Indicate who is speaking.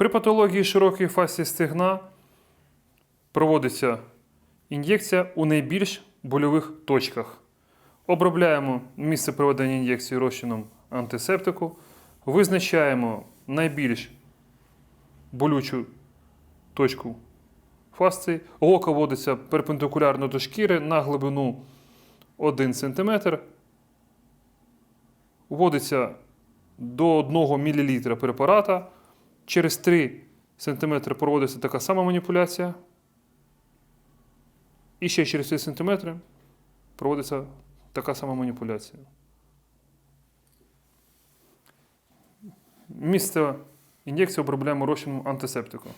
Speaker 1: При патології широкої фасції стегна проводиться ін'єкція у найбільш больових точках. Обробляємо місце проведення ін'єкції розчином антисептику, визначаємо найбільш болючу точку фасції. Голка вводиться перпендикулярно до шкіри на глибину 1 см. Вводиться до 1 мл препарата. Через 3 см проводиться така сама маніпуляція. І ще через 3 см проводиться така сама маніпуляція. Місце ін'єкції обробляємо розчином антисептику.